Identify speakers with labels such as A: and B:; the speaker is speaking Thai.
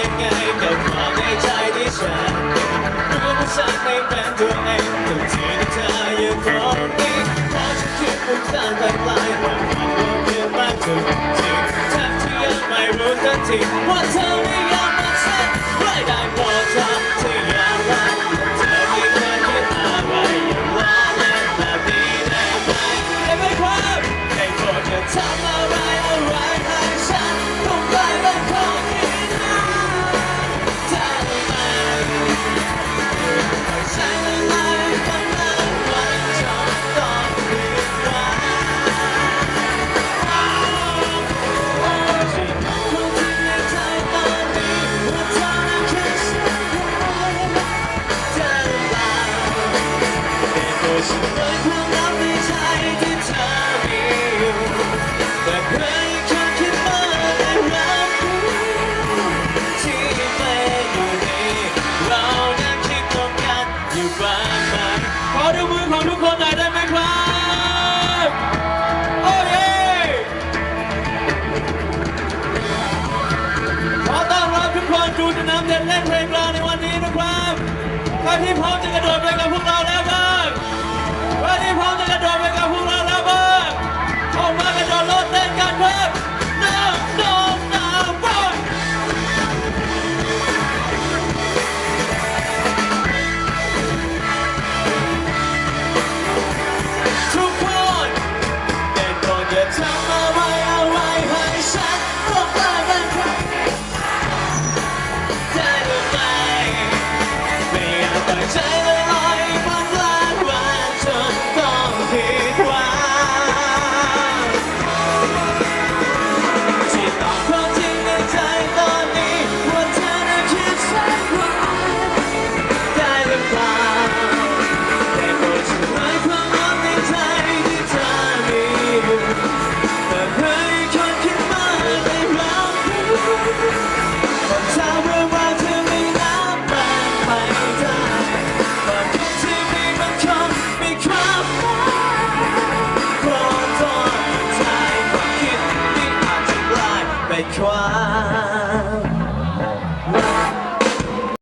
A: ยังไงกับความในใจที่ฉันรู้ว่าฉันไม่เป็นตัวเองทุกทีที่เธออยู่ตรงนี้พอฉันคิดถึงการไกลๆวันวันเปลี่ยนมากจนจริงทั้งที่ยังไม่รู้สักทีว่าเธอไม่ จูจะนำเด่นเล่เพลงกลางในวันนี้นะครับ ใครที่พร้อมจะกระโดดไปกับพวกเรา 穿。